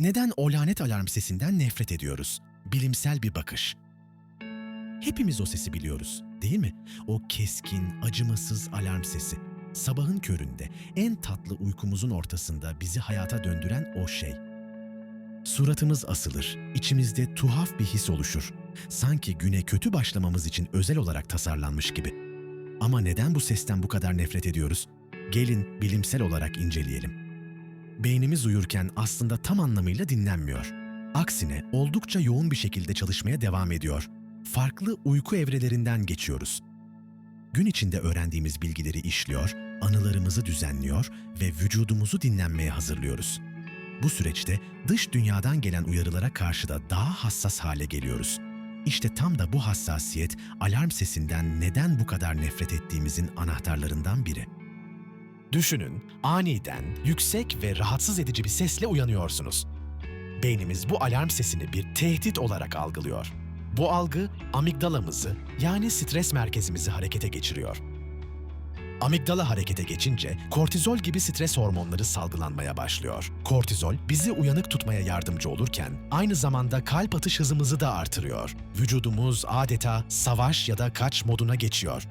Neden o lanet alarm sesinden nefret ediyoruz? Bilimsel bir bakış. Hepimiz o sesi biliyoruz, değil mi? O keskin, acımasız alarm sesi. Sabahın köründe, en tatlı uykumuzun ortasında bizi hayata döndüren o şey. Suratımız asılır, içimizde tuhaf bir his oluşur. Sanki güne kötü başlamamız için özel olarak tasarlanmış gibi. Ama neden bu sesten bu kadar nefret ediyoruz? Gelin bilimsel olarak inceleyelim. Beynimiz uyurken aslında tam anlamıyla dinlenmiyor. Aksine oldukça yoğun bir şekilde çalışmaya devam ediyor. Farklı uyku evrelerinden geçiyoruz. Gün içinde öğrendiğimiz bilgileri işliyor, anılarımızı düzenliyor ve vücudumuzu dinlenmeye hazırlıyoruz. Bu süreçte dış dünyadan gelen uyarılara karşı da daha hassas hale geliyoruz. İşte tam da bu hassasiyet alarm sesinden neden bu kadar nefret ettiğimizin anahtarlarından biri. Düşünün, aniden yüksek ve rahatsız edici bir sesle uyanıyorsunuz. Beynimiz bu alarm sesini bir tehdit olarak algılıyor. Bu algı amigdalamızı yani stres merkezimizi harekete geçiriyor. Amigdala harekete geçince kortizol gibi stres hormonları salgılanmaya başlıyor. Kortizol bizi uyanık tutmaya yardımcı olurken aynı zamanda kalp atış hızımızı da artırıyor. Vücudumuz adeta savaş ya da kaç moduna geçiyor.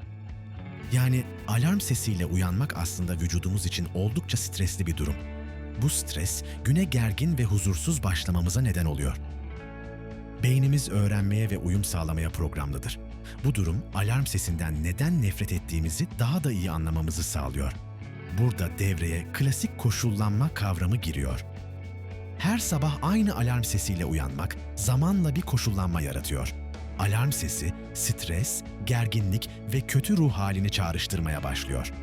Yani alarm sesiyle uyanmak aslında vücudumuz için oldukça stresli bir durum. Bu stres güne gergin ve huzursuz başlamamıza neden oluyor. Beynimiz öğrenmeye ve uyum sağlamaya programlıdır. Bu durum alarm sesinden neden nefret ettiğimizi daha da iyi anlamamızı sağlıyor. Burada devreye klasik koşullanma kavramı giriyor. Her sabah aynı alarm sesiyle uyanmak zamanla bir koşullanma yaratıyor. Alarm sesi stres, gerginlik ve kötü ruh halini çağrıştırmaya başlıyor.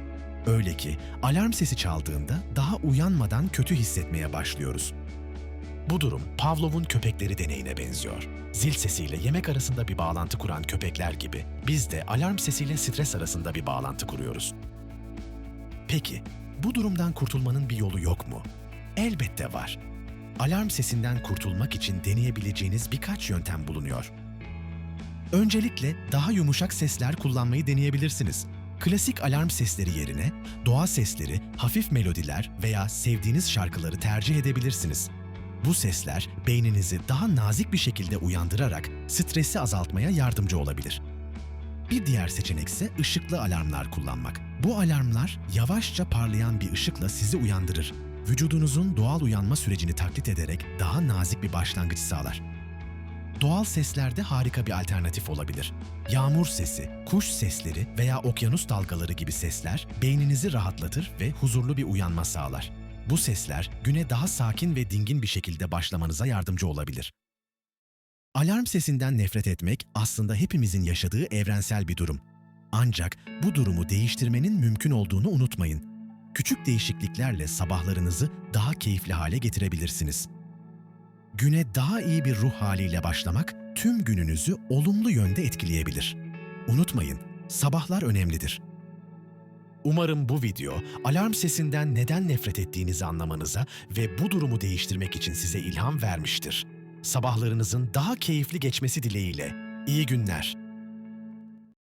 Öyle ki alarm sesi çaldığında daha uyanmadan kötü hissetmeye başlıyoruz. Bu durum Pavlov'un köpekleri deneyine benziyor. Zil sesiyle yemek arasında bir bağlantı kuran köpekler gibi biz de alarm sesiyle stres arasında bir bağlantı kuruyoruz. Peki bu durumdan kurtulmanın bir yolu yok mu? Elbette var. Alarm sesinden kurtulmak için deneyebileceğiniz birkaç yöntem bulunuyor. Öncelikle daha yumuşak sesler kullanmayı deneyebilirsiniz. Klasik alarm sesleri yerine doğa sesleri, hafif melodiler veya sevdiğiniz şarkıları tercih edebilirsiniz. Bu sesler beyninizi daha nazik bir şekilde uyandırarak stresi azaltmaya yardımcı olabilir. Bir diğer seçenek ise ışıklı alarmlar kullanmak. Bu alarmlar yavaşça parlayan bir ışıkla sizi uyandırır. Vücudunuzun doğal uyanma sürecini taklit ederek daha nazik bir başlangıç sağlar. Doğal sesler de harika bir alternatif olabilir. Yağmur sesi, kuş sesleri veya okyanus dalgaları gibi sesler beyninizi rahatlatır ve huzurlu bir uyanma sağlar. Bu sesler güne daha sakin ve dingin bir şekilde başlamanıza yardımcı olabilir. Alarm sesinden nefret etmek aslında hepimizin yaşadığı evrensel bir durum. Ancak bu durumu değiştirmenin mümkün olduğunu unutmayın. Küçük değişikliklerle sabahlarınızı daha keyifli hale getirebilirsiniz. Güne daha iyi bir ruh haliyle başlamak tüm gününüzü olumlu yönde etkileyebilir. Unutmayın, sabahlar önemlidir. Umarım bu video alarm sesinden neden nefret ettiğinizi anlamanıza ve bu durumu değiştirmek için size ilham vermiştir. Sabahlarınızın daha keyifli geçmesi dileğiyle. İyi günler.